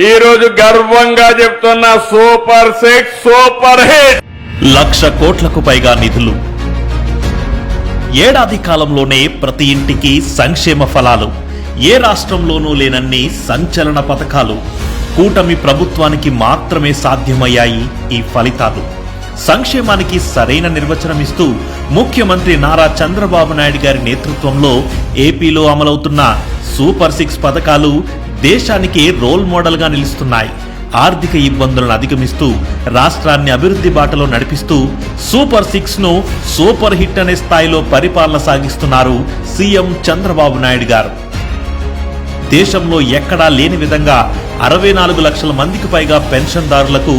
ఈ రోజు గర్వంగా చెప్తున్న సూపర్ సిక్స్ సూపర్ హిట్! లక్ష కోట్లకు పైగా నిధులు. ఏడాది కాలంలోనే ప్రతి ఇంటికి సంక్షేమ ఫలాలు. ఏ రాష్ట్రంలోనూ లేనన్ని సంచలన పథకాలు. కూటమి ప్రభుత్వానికి మాత్రమే సాధ్యమయ్యాయి ఈ ఫలితాలు. సంక్షేమానికి సరైన నిర్వచనం ఇస్తూ ముఖ్యమంత్రి నారా చంద్రబాబు నాయుడు గారి నేతృత్వంలో ఏపీలో అమలవుతున్న సూపర్ సిక్స్ పథకాలు దేశానికి రోల్ మోడల్గా నిలుస్తున్నాయి. ఆర్థిక ఇబ్బందులను అధిగమిస్తూ రాష్ట్రాన్ని అభివృద్ధి బాటలో నడిపిస్తూ సూపర్ సిక్స్ను సూపర్ హిట్ అనే స్థాయిలో పరిపాలన సాగిస్తున్నారు సీఎం చంద్రబాబు నాయుడు గారు. దేశంలో ఎక్కడా లేని విధంగా అరవై నాలుగు లక్షల మందికి పైగా పెన్షన్దారులకు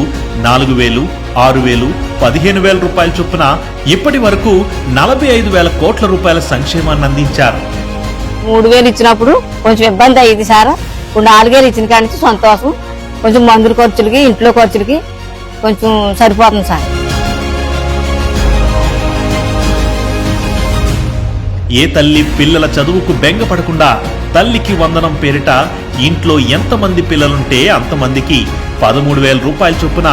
నాలుగు వేలు ఆరు వేలు పదిహేను వేల రూపాయల చొప్పున ఇప్పటి వరకు నలభై ఐదు వేల కోట్ల రూపాయల సంక్షేమాన్ని అందించారు. మూడు వేలు ఇచ్చినప్పుడు కొంచెం ఇబ్బంది అయ్యింది సార్? ఇప్పుడు నాలుగేళ్ళు ఇచ్చిన కాడి నుంచి సంతోషం. కొంచెం మందుల ఖర్చులకి ఇంట్లో ఖర్చులకి కొంచెం సరిపోతుంది సార్. ఏ తల్లి పిల్లల చదువుకు బెంగపడకుండా తల్లికి వందనం పేరిట ఇంట్లో ఎంతమంది పిల్లలుంటే అంతమందికి పదమూడు వేల రూపాయల చొప్పున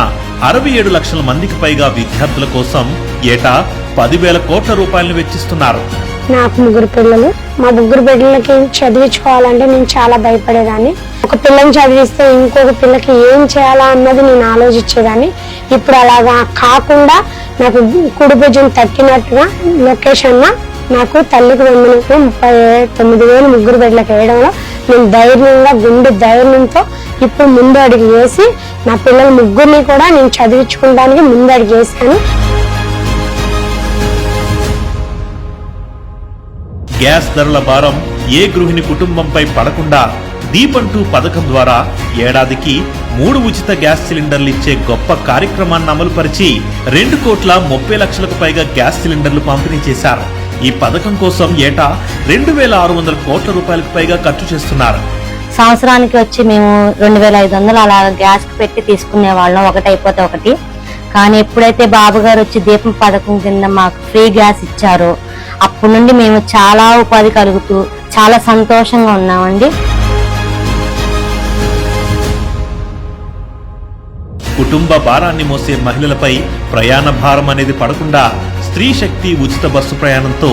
అరవై ఏడు లక్షల మందికి పైగా విద్యార్థుల కోసం ఏటా పదివేల కోట్ల రూపాయలను వెచ్చిస్తున్నారు. నాకు ముగ్గురు పిల్లలు. మా ముగ్గురు బిడ్డలకి చదివించుకోవాలంటే నేను చాలా భయపడేదాన్ని. ఒక పిల్లని చదివిస్తే ఇంకొక పిల్లకి ఏం చేయాలా అన్నది నేను ఆలోచించేదాన్ని. ఇప్పుడు అలాగా కాకుండా నాకు కుడి భుజం తట్టినట్టుగా లొకేషన్ నాకు తల్లికి వందనకు ముప్పై తొమ్మిది వేలు ముగ్గురు బిడ్డలకు వేయడంలో నేను ధైర్యంగా గుండె ధైర్యంతో ఇప్పుడు ముందు అడిగి వేసి నా పిల్లల ముగ్గురిని కూడా నేను చదివించుకోవడానికి ముందు అడిగి వేసాను గ్యాస్ ధరల భారం ఏ గృహిణి కుటుంబంపై పడకుండా దీపంటూ పథకం ద్వారా ఏడాదికి మూడు ఉచిత గ్యాస్ సిలిండర్లు ఇచ్చే గొప్ప కార్యక్రమాన్ని అమలుపరిచి రెండు కోట్ల ముప్పై లక్షలకు పైగా గ్యాస్ సిలిండర్లు పంపిణీ చేశారు. ఈ పథకం కోసం ఏటా రెండు వేల ఆరు వందల కోట్ల రూపాయలకు పైగా ఖర్చు చేస్తున్నారు. సంవత్సరానికి వచ్చి మేము రెండు వేల ఐదు వందలు అలా గ్యాస్ పెట్టి తీసుకునే వాళ్ళం. ఒకటి అయిపోతే ఒకటి. కానీ ఎప్పుడైతే బాబు గారు వచ్చి దీపం పథకం కింద మాకు ఫ్రీ గ్యాస్ ఇచ్చారో అప్పటి నుండి మేము చాలా ఉపాధి కలుగుతూ చాలా సంతోషంగా ఉన్నామండి. కుటుంబ భారాన్ని మోసే మహిళలపై ప్రయాణ భారం అనేది పడకుండా స్త్రీ శక్తి ఉచిత బస్సు ప్రయాణంతో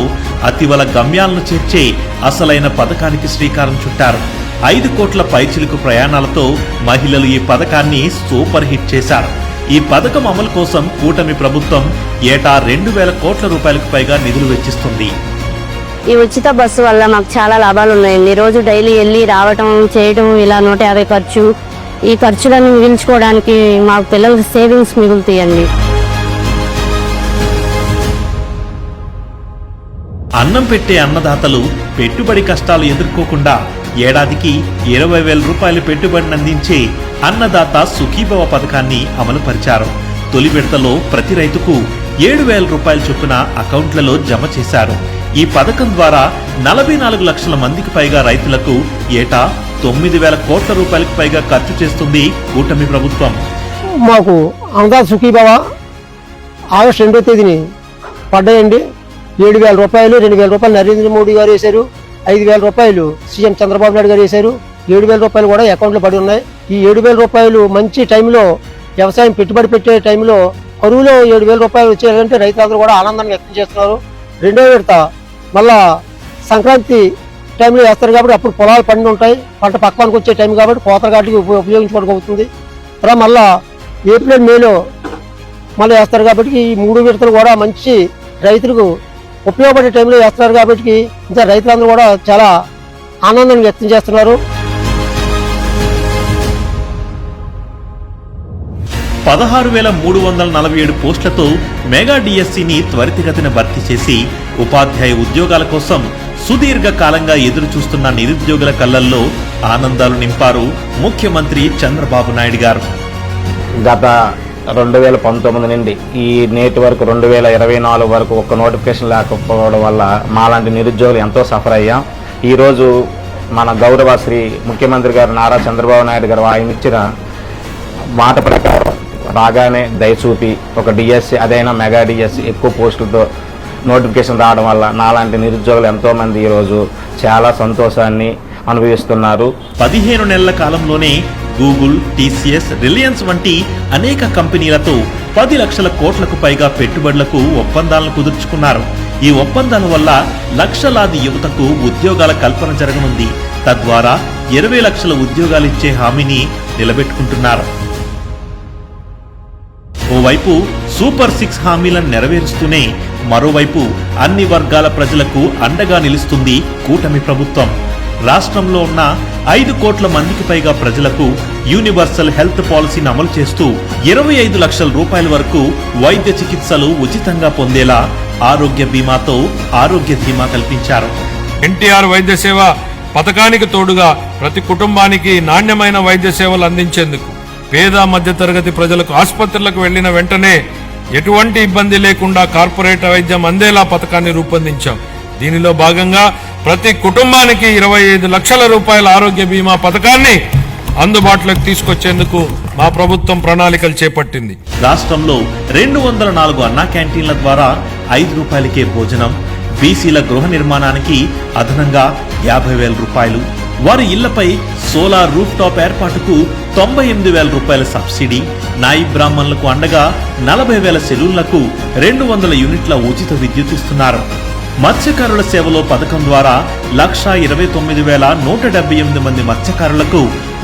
అతివల గమ్యాలను చేర్చే అసలైన పథకానికి శ్రీకారం చుట్టారు. ఐదు కోట్ల పైచిలుకు ప్రయాణాలతో మహిళలు ఈ పథకాన్ని సూపర్ హిట్ చేశారు. ఈ పథకం అమలు కోసం కూటమి ప్రభుత్వం ఏటా రెండు వేల కోట్ల రూపాయలకు పైగా నిధులు వెచ్చిస్తుంది. ఈ ఉచిత బస్సు వల్ల మాకు చాలా లాభాలు ఉన్నాయండి. రోజు డైలీ వెళ్ళి రావటం చేయటం ఇలా నూట యాభై ఖర్చు. ఈ ఖర్చులను మిగిల్చుకోవడానికి మా పిల్లలకి సేవింగ్స్ మిగులుతాయండి. అన్నం పెట్టే అన్నదాతలు పెట్టుబడి కష్టాలు ఎదుర్కోకుండా ఏడాదికి ఇరవై వేల రూపాయల పెట్టుబడిని అందించే అన్నదాత సుఖీభవ పథకాన్ని అమలు పరిచారు తొలి విడతలో ప్రతి రైతుకు ఏడు వేల రూపాయల చొప్పున అకౌంట్లలో జమ చేశారు. ఈ పథకం ద్వారా నలభై నాలుగు లక్షల మందికి పైగా రైతులకు ఏటా తొమ్మిది వేల కోట్ల రూపాయలకు పైగా ఖర్చు చేస్తుంది కూటమి ప్రభుత్వం. మాకు అన్నదా సుఖీభవ ఆగస్టు రెండో తేదీని పడ్డాయండి. ఏడు వేల రూపాయలు రెండు వేల రూపాయలు నరేంద్ర మోడీ గారు వేశారు. ఐదు వేల రూపాయలు సీఎం చంద్రబాబు నాయుడు గారు వేశారు. ఏడు వేల రూపాయలు కూడా అకౌంట్లో పడి ఉన్నాయి. ఈ ఏడు వేల రూపాయలు మంచి టైంలో వ్యవసాయం పెట్టుబడి పెట్టే టైంలో కరువులో ఏడు వేల రూపాయలు వచ్చేయాలంటే రైతులందరూ కూడా ఆనందాన్ని వ్యక్తం చేస్తున్నారు. రెండో విడత మళ్ళా సంక్రాంతి టైంలో వేస్తారు కాబట్టి అప్పుడు పొలాలు పండి ఉంటాయి. పంట పక్వానికి వచ్చే టైం కాబట్టి కోతల గాటికి ఉపయోగించుకోవడం అవుతుంది. తర్వాత మళ్ళా ఏప్రిల్ మేలో మళ్ళీ వేస్తారు కాబట్టి ఈ మూడు విడతలు కూడా మంచి రైతులకు ఉపయోగపడే టైంలో వేస్తున్నారు కాబట్టి ఇంకా రైతులందరూ కూడా చాలా ఆనందాన్ని వ్యక్తం చేస్తున్నారు. పదహారు వేల మూడు వందల నలభై ఏడు పోస్టులతో మెగా డిఎస్సిని త్వరితగతిన భర్తీ చేసి ఉపాధ్యాయ ఉద్యోగాల కోసం సుదీర్ఘ కాలంగా ఎదురు చూస్తున్న నిరుద్యోగుల కళ్ళల్లో ఆనందాలు నింపారు ముఖ్యమంత్రి చంద్రబాబు నాయుడు గారు. గత రెండు వేల పంతొమ్మిది నుండి ఈ నేటి వరకు రెండు వేల ఇరవై నాలుగు వరకు ఒక్క నోటిఫికేషన్ లేకపోవడం వల్ల మాలాంటి నిరుద్యోగులు ఎంతో సఫర్ అయ్యాం. ఈరోజు మన గౌరవ శ్రీ ముఖ్యమంత్రి గారు నారా చంద్రబాబు నాయుడు గారు ఆయన ఇచ్చిన మాట ప్రకారం రాగానే దయచూపి ఒక డిఎస్సి అదైనా మెగా డిఎస్సి ఎక్కువ పోస్టులతో నోటిఫికేషన్ రావడం వల్ల నాలాంటి నిరుద్యోగులు ఎంతోమంది ఈరోజు చాలా సంతోషాన్ని అనుభవిస్తున్నారు. పదిహేను నెలల కాలంలోనే గూగుల్ టీసీఎస్ రిలయన్స్ వంటి అనేక కంపెనీలతో పది లక్షల కోట్లకు పైగా పెట్టుబడులకు ఒప్పందాలను కుదుర్చుకున్నారు. ఈ ఒప్పందాల వల్ల లక్షలాది యువతకు ఉద్యోగాల కల్పన జరగనుంది. తద్వారా ఇరవై లక్షల ఉద్యోగాలిచ్చే హామీని నిలబెట్టుకుంటున్నారు. ఓవైపు సూపర్ సిక్స్ హామీలను నెరవేరుస్తూనే మరోవైపు అన్ని వర్గాల ప్రజలకు అండగా నిలుస్తుంది కూటమి ప్రభుత్వం. రాష్ట్రంలో ఉన్న ఐదు కోట్ల మందికి పైగా ప్రజలకు యూనివర్సల్ హెల్త్ పాలసీని అమలు చేస్తూ ఇరవై ఐదు లక్షల రూపాయల వరకు వైద్య చికిత్సలు ఉచితంగా పొందేలా ఆరోగ్య బీమాతో ఆరోగ్య ధీమా కల్పించారు. ఎన్టీఆర్ వైద్య సేవ పథకానికి తోడుగా ప్రతి కుటుంబానికి నాణ్యమైన వైద్య సేవలు అందించేందుకు పేద మధ్యతరగతి ప్రజలకు ఆసుపత్రులకు వెళ్ళిన వెంటనే ఎటువంటి ఇబ్బంది లేకుండా కార్పొరేట్ వైద్యం అందేలా పథకాన్ని రూపొందించాం. దీనిలో భాగంగా ప్రతి కుటుంబానికి ఇరవై ఐదు లక్షల రూపాయల ఆరోగ్య బీమా పథకాన్ని అందుబాటులోకి తీసుకొచ్చేందుకు మా ప్రభుత్వం ప్రణాళికలు చేపట్టింది. రాష్ట్రంలో రెండు వందల నాలుగు అన్నా క్యాంటీన్ల ద్వారా ఐదు రూపాయలకే భోజనం బీసీల గృహ నిర్మాణానికి అదనంగా యాభై వేల రూపాయలు వారి ఇళ్ళపై సోలార్ రూఫ్ టాప్ ఏర్పాటుకు తొంభై ఎనిమిది వేల రూపాయల సబ్సిడీ నాయి బ్రాహ్మణులకు అండగా నలభై వేల సెలూన్లకు రెండు వందల యూనిట్ల ఉచిత విద్యుత్ ఇస్తున్నారు. మత్స్యకారుల సేవలో పథకం ద్వారా లక్షా ఇరవై తొమ్మిది వేల నూట డెబ్బై ఎనిమిది మంది మత్స్యకారులకు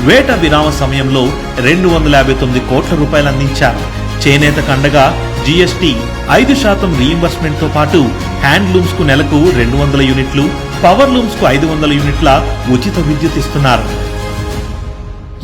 వేట విరామ సమయంలో రెండు వందల యాభై తొమ్మిది కోట్ల రూపాయలు అందించారు. చేనేత కండగా జీఎస్టీ ఐదు శాతం రీయింబర్స్మెంట్తో పాటు హ్యాండ్లూమ్స్కు నెలకు రెండు వందల యూనిట్లు పవర్ లూమ్స్కు ఐదు వందల యూనిట్ల ఉచిత విద్యుత్ ఇస్తున్నారు.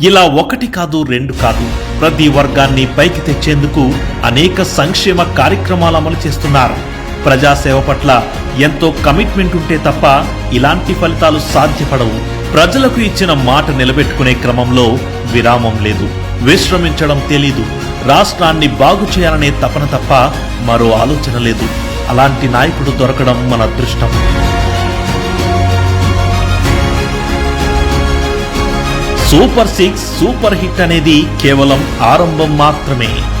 ఇలా ఒకటి కాదు రెండు కాదు. ప్రతి వర్గాన్ని పైకి తెచ్చేందుకు అనేక సంక్షేమ కార్యక్రమాలు అమలు చేస్తున్నారు. ప్రజాసేవ పట్ల ఎంతో కమిట్మెంట్ ఉంటే తప్ప ఇలాంటి ఫలితాలు సాధ్యపడవు. ప్రజలకు ఇచ్చిన మాట నిలబెట్టుకునే క్రమంలో విరామం లేదు. విశ్రమించడం తెలీదు. రాష్ట్రాన్ని బాగు చేయాలనే తపన తప్ప మరో ఆలోచన లేదు. అలాంటి నాయకుడు దొరకడం మన అదృష్టం. సూపర్ సిక్స్ సూపర్ హిట్ అనేది కేవలం ఆరంభం మాత్రమే.